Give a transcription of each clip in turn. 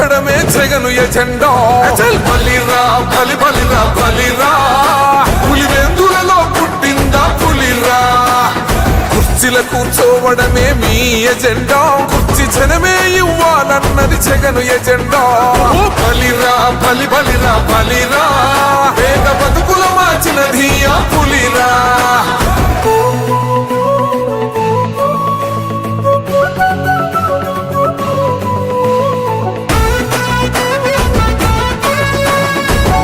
కట్టడమే Jagan agenda. Achal. బలిరా బలి బలిరా బలిరా. పులివెందులలో పుట్టిందా పులిరా? కుర్చీల కూర్చోవడమే మీ ఎజెండా. కుర్చీ జనమే ఇవ్వాలన్నది జగను ఎజెండా. బలిరా బలి బలిరా బలిరా. పేద బతుకుల మార్చినది ఆ పులిరా.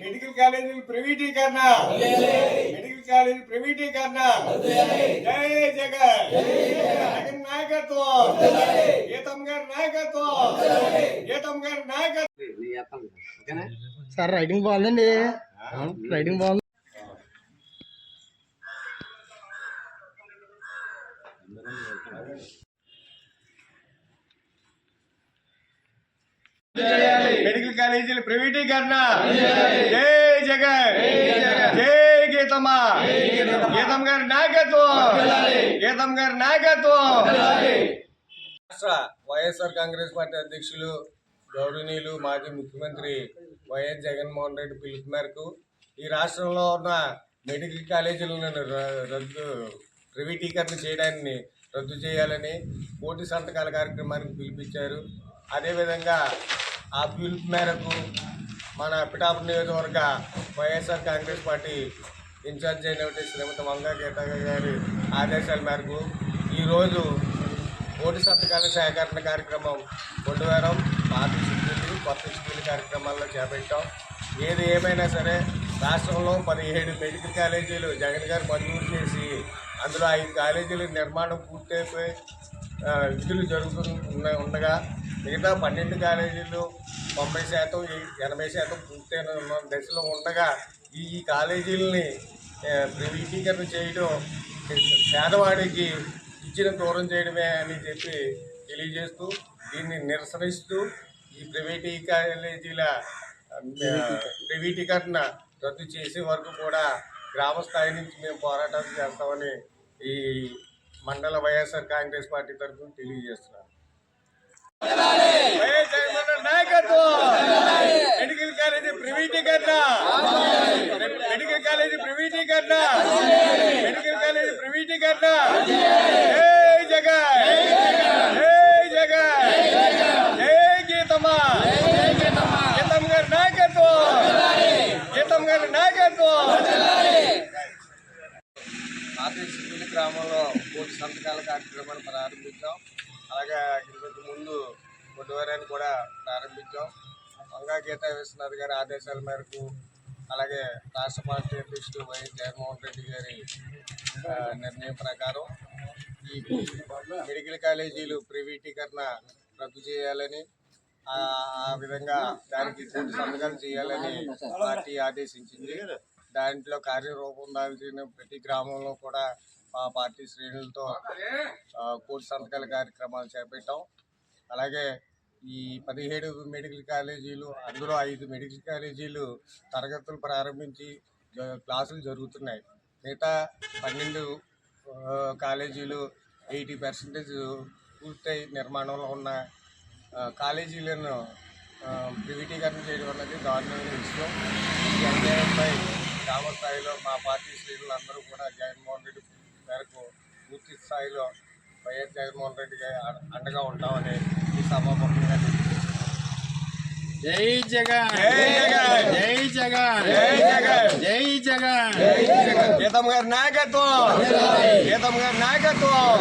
మెడికల్ కాలేజీల ప్రైవేటీకరణ మెడికల్ కాలేజీ ప్రైవేటీకరణ జై జగన్. జగన్ నాయకత్వం గీతం గారి నాయకత్వం గీతం గారి నాయకత్వం సార్ రైటింగ్ బాగుందండి. రైటింగ్ బాగుంది మెడికల్ కాలేజీల ప్రైవేటీకరణ. జై జగన్. జై గీతమ్మ. గీతం గారి నాయకత్వం. గీతం గారి నాయకత్వం. రాష్ట్ర వైఎస్ఆర్ కాంగ్రెస్ పార్టీ అధ్యక్షులు గౌరవనీయులు మాజీ ముఖ్యమంత్రి వైఎస్ జగన్మోహన్ రెడ్డి పిలుపు మేరకు ఈ రాష్ట్రంలో ఉన్న మెడికల్ కాలేజీలను రద్దు ప్రైవేటీకరణ చేయడాన్ని రద్దు చేయాలని పోటీ సంతకాల కార్యక్రమానికి పిలిపించారు. అదేవిధంగా ఆ పిలుపు మేరకు మన పిఠాపురం నియోజకవర్గ వైఎస్ఆర్ కాంగ్రెస్ పార్టీ ఇన్ఛార్జ్ అయినటువంటి శ్రీమతి వంగా గీత గారి ఆదేశాల మేరకు ఈరోజు ఓటు సంతకాల సేకరణ కార్యక్రమం కొండవరం పాత కొత్త స్కూల్ కార్యక్రమాల్లో చేపట్టాం. ఏది ఏమైనా సరే రాష్ట్రంలో పదిహేడు మెడికల్ కాలేజీలు జగన్ గారు మంజూరు చేసి అందులో ఐదు కాలేజీలు నిర్మాణం పూర్తయిపోయి విధులు జరుగుతున్న ఉండగా మిగతా పన్నెండు కాలేజీలు తొంభై శాతం ఎనభై శాతం పూర్తయిన దశలో ఉండగా ఈ ఈ కాలేజీలని ఆ, ప్రైవేటీకరణ చేయడం పేదవాడికి ఇచ్చిన దూరం చేయడమే అని చెప్పి తెలియజేస్తూ దీన్ని నిరసనిస్తూ ఈ ప్రైవేటీ కాలేజీల ప్రైవేటీకరణ రద్దు చేసే వరకు కూడా గ్రామ స్థాయి నుంచి మేము పోరాటం చేస్తామని ఈ మండల వైఎస్ఆర్ కాంగ్రెస్ పార్టీ తరఫున తెలియజేస్తున్నాను వైఎస్ జగన్మోహన్ నాయకత్వం మెడికల్ కాలేజీ ప్రైవేటీకరణ మెడికల్ కాలేజీ ప్రైవేటీకరణ మెడికల్ కాలేజీ ప్రైవేటీకరణ జై జగన్ జై జగన్ జై గీతమ్మ గీతమ్మ గారి నాయకత్వం గీతమ్మ గారి నాయకత్వం ఆదేశపల్లి గ్రామంలో కోటి సంతకాల కార్యక్రమాన్ని ప్రారంభించాం అలాగే ఇంతకు ముందు బుధవారాన్ని కూడా ప్రారంభించాం వంగా గీతా విశ్వనాథ్ గారి ఆదేశాల మేరకు. అలాగే రాష్ట్ర పార్టీ అధ్యక్షుడు వైఎస్ జగన్మోహన్ రెడ్డి గారి నిర్ణయం ప్రకారం ఈ మెడికల్ కాలేజీలు ప్రైవేటీకరణ రద్దు చేయాలని ఆ ఆ విధంగా దానికి పూర్తి సంతకాలు చేయాలని పార్టీ ఆదేశించింది. దాంట్లో కార్యరూపం దాల్చిన ప్రతి గ్రామంలో కూడా మా పార్టీ శ్రేణులతో ఆ, కోటి సంతకాల కార్యక్రమాలు చేపట్టాం. అలాగే ఈ పదిహేడు మెడికల్ కాలేజీలు అందులో ఐదు మెడికల్ కాలేజీలు తరగతులు ప్రారంభించి క్లాసులు జరుగుతున్నాయి. మిగతా పన్నెండు కాలేజీలు ఎయిటీ పర్సెంటేజ్ పూర్తయి నిర్మాణంలో ఉన్న కాలేజీలను ఆ, ప్రైవేటీకరణ చేయడం అన్నది దారుణమైన విషయం. ఈ అన్యాయంపై గ్రామ స్థాయిలో మా పార్టీ శ్రేణులందరూ కూడా జగన్మోహన్ రెడ్డి మేరకు పూర్తి స్థాయిలో వైఎస్ జగన్మోహన్ రెడ్డి గారి అండగా ఉంటామని ఈ సభాముఖంగా జై జగన్! జై జగన్! జై జగన్! జై జగన్! జై జగన్! గీతమ్మ గారి నాయకత్వం! గీతమ్మ గారి నాయకత్వం!